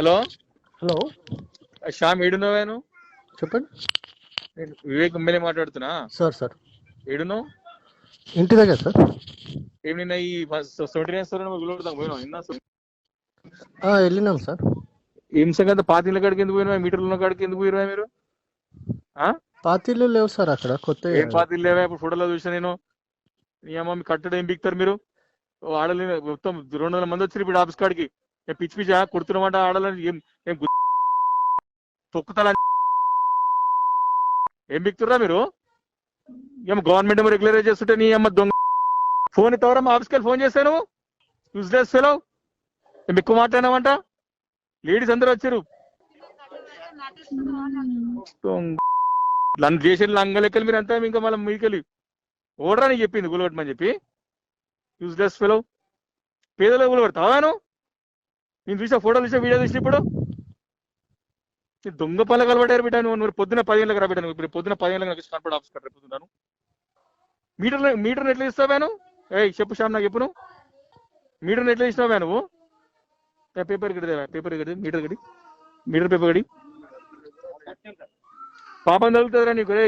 Hello? Hello? Shyam ఏడున్నావా నువ్వు? చెప్పండి. నేను వివేక్ ఎమ్మెల్యే మాట్లాడుతున్నా. Sir sir. ఏడున్నావు? ఇంటి దగ్గర సార్. ఏం నిన్న ఈ నిన్న ఆ, వెళ్ళినాం సార్. ఏం సంగతి? పాతిళ్ళ కాడికి ఎందుకు పోయినా మీటర్లు ఉన్న కాడికి ఎందుకు పోయినా మీరు? ఆ? పాతీలు లేవు సార్ అక్కడ. కొత్త ఏం పాతిళ్ళు లేవా? ఇప్పుడు ఫోటోలో చూసా నేను. మీ అమ్మ మీ కట్టడం ఏం బిక్తారు మీరు? ఆడలే మొత్తం రెండు వందల మంది వచ్చారు ఇప్పుడు ఆఫీస్ కాడికి. పిచ్చి పిచ్చా కుడుతున్నమాట ఆడాలని ఏం ఏం గు- ఏం బిక్తుర్రా మీరు? ఏమో గవర్నమెంట్ ఏమో రెగ్యులరైజ్ చేస్తుంటే నీ అమ్మ దొంగ ఫోన్ ఇస్తావరా మా ఆఫీస్కి వెళ్ళి ఫోన్ చేశాను యూజ్లెస్ ఫెలో మేము ఎక్కువ మాట్లాడినామంట లేడీస్ అందరూ వచ్చారు. నన్ను చేసిన లంగలెక్కలు మీరు అంతా ఇంకా మళ్ళీ మీకెళ్ళి ఓడరా నీకు చెప్పింది గులగొట్టమని చెప్పి? యూజ్లెస్ ఫెలో పేదలో గులగొడతావాను నేను చూసా ఫోటోలు చూసా వీడియో చూసి ఇప్పుడు? దొంగ పనులు కలబడ్డారు బిడ్డ నువ్వు. నువ్వు పొద్దున పది గంటలకు రా బిడ్డ నువ్వు. ఇప్పుడు పొద్దున పది గంటలకు నాకు కనపడ ఆఫీస్ కట్ట పొద్దున్నాను. మీటర్ మీటర్ ఎట్లా ఇస్తావాను ఏ చెప్పు శ్యామ్ నాకు చెప్పు నువ్వు. మీటర్ ఎట్లా ఇస్తావా నువ్వు? పేపర్ కడితే పేపర్ కడి మీటర్ కడి. మీటర్ పేపర్ కడి. పాపం తగులుతుందిరా నీకు రే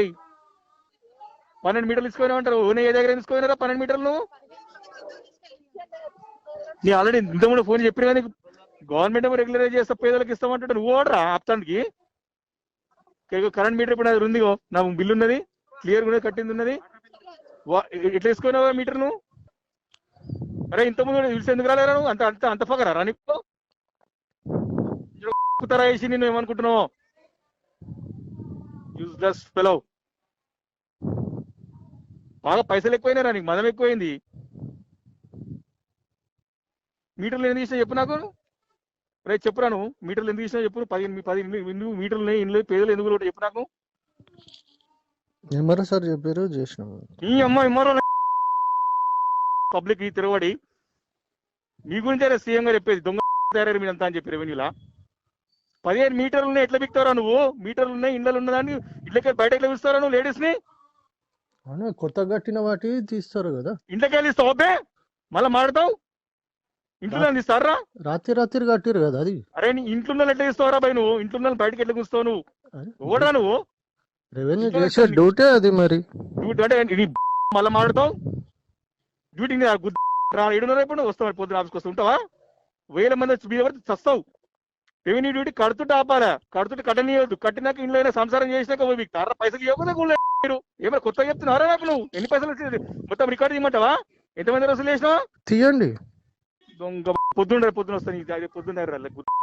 పన్నెండు మీటర్లు తీసుకొని అంటారు ఓనే ఏ దగ్గర తీసుకోయినారా పన్నెండు మీటర్లు నువ్వు? నీ ఆల్రెడీ ఇంత ముందు ఫోన్ చెప్పిన కానీ గవర్నమెంట్ ఏమో రెగ్యులరైజ్ చేస్తా పేదలకు ఇస్తామంటే నువ్వు ఓడరా ఆప్తానికి? కరెంట్ మీటర్ ఇప్పుడు అది ఉందిగో నా బిల్లు ఉన్నది క్లియర్ ఉన్నది కట్టింది ఉన్నది. వా- ఎట్లా వేసుకున్నావా మీటర్ నువ్వు అరే ఇంత ముందు ఎందుకు రాలేరా నువ్వు? అంత అంత అంత పగరా రా నీకు. కుతరా వేసి నేను ఏమనుకుంటున్నావు? యూజ్లెస్ ఫెలో బాగా పైసలు ఎక్కువైనారా నీకు మదం ఎక్కువైంది. మీటర్లు ఏం ఇచ్చినా చెప్పు నాకు. రేపు చెప్పురా నువ్వు మీటర్లు ఎందుకు ఇచ్చినా చెప్పు. పది మీ- పది ఇల్లు- ఇల్లు మీటర్లు ఉన్నాయి. ఇండ్లు పేదలు ఎందుకు కూడా చెప్పు నాకు. ఏమరా సార్ చెప్పారు చేసినాం ఈ అమ్మాయి మరో పబ్లిక్ ఈ తిరగబడి మీ గురించే సీఎం గారు చెప్పేది దొంగ తయారయ్యారు మీరంతా అని చెప్పి రెవెన్యూలా పదిహేను మీటర్లు ఉన్నాయి ఎట్లా బిక్తారా నువ్వు? మీటర్లు ఉన్నాయి ఇండ్లు ఉన్నదాన్ని ఇళ్ళకి బయట ఎట్లా పిలుస్తారా నువ్వు లేడీస్ని? కొత్త కట్టిన వాటి తీస్తారు కదా. ఇంట్లోకి వెళ్ళి మళ్ళీ మాడతావు ఇంట్లో ఇస్తారా రాత్రి రాత్రి కట్టిరు కదా అది. అరే నీ ఇంట్లో ఎట్లా ఇస్తావురా బై నువ్వు? ఇంట్లో బయటకి ఎట్లా కూస్తావు నువ్వు? ఓడరా నువ్వు? రెవెన్యూ చేసే. డ్యూటీ అది మరి. డ్యూటీ అంటే నీ మళ్ళీ మాడతావు డ్యూటీ ఏడున్నర నువ్వు వస్తావు పొద్దున ఆఫీస్కి వస్తూ. ఉంటావా? వేల మంది వచ్చి మీద చస్తావు. Revenue duty కడుతుంటే ఆపాలా? కడుతుంటే కట్టనీయద్దు. కట్టినాక ఇంట్లో అయినా సంసారం చేసినాక మీకు తార పైసలు ఇవ్వకుండా కూడా మీరు. ఏమైనా కొత్తగా చెప్తున్నారా నాకు నువ్వు? ఎన్ని పైసలు వచ్చేది మొత్తం రికార్డు చేయమంటావా ఎంతమంది రసలు చేసినావా? తీయండి. దొంగ పొద్దున్న పొద్దున వస్తాను పొద్దున్న